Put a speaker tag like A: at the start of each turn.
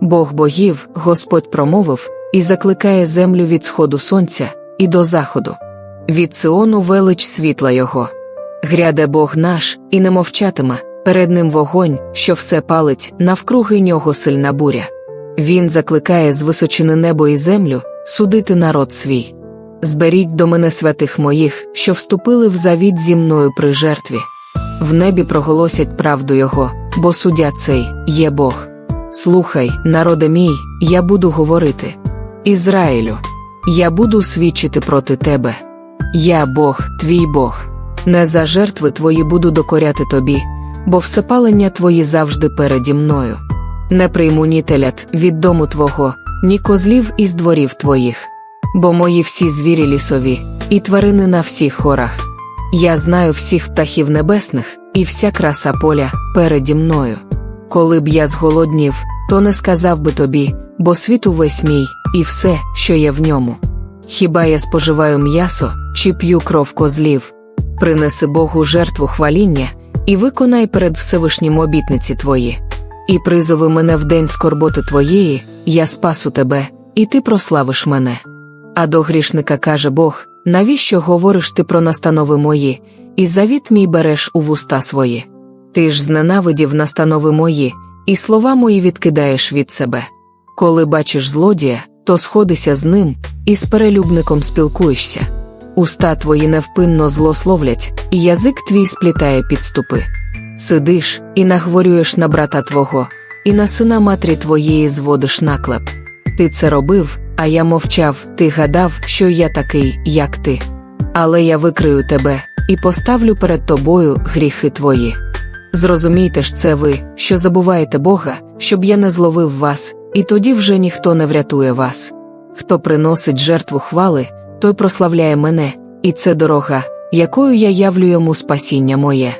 A: Бог богів, Господь промовив, і закликає землю від сходу сонця і до заходу. Від Сиону велич світла його. Гряде Бог наш, і не мовчатиме, перед ним вогонь, що все палить, навкруги нього сильна буря. Він закликає з височини небо і землю судити народ свій. Зберіть до мене святих моїх, що вступили в завіт зі мною при жертві. В небі проголосять правду Його, бо суддя цей є Бог. Слухай, народе мій, я буду говорити. Ізраїлю, я буду свідчити проти тебе. Я Бог, твій Бог. Не за жертви твої буду докоряти тобі, бо всепалення твої завжди переді мною. Не прийму ні телят від дому твого, ні козлів із дворів твоїх, бо мої всі звірі лісові, і тварини на всіх хорах. Я знаю всіх птахів небесних, і вся краса поля переді мною. Коли б я зголоднів, то не сказав би тобі, бо світ увесь мій, і все, що є в ньому. Хіба я споживаю м'ясо чи п'ю кров козлів? Принеси Богу жертву хваління, і виконай перед Всевишнім обітниці твої. І призови мене в день скорботи твоєї, я спасу тебе, і ти прославиш мене. А до грішника каже Бог: навіщо говориш ти про настанови мої, і завіт мій береш у вуста свої? Ти ж зненавидів настанови мої, і слова мої відкидаєш від себе. Коли бачиш злодія, то сходися з ним, і з перелюбником спілкуєшся. Уста твої невпинно злословлять, і язик твій сплітає підступи. Сидиш і нахворюєш на брата твого, і на сина матері твоєї зводиш наклеп. Ти це робив, а я мовчав, ти гадав, що я такий, як ти. Але я викрию тебе і поставлю перед тобою гріхи твої. Зрозумійте ж це ви, що забуваєте Бога, щоб я не зловив вас, і тоді вже ніхто не врятує вас. Хто приносить жертву хвали, той прославляє мене, і це дорога, якою я явлю йому спасіння моє.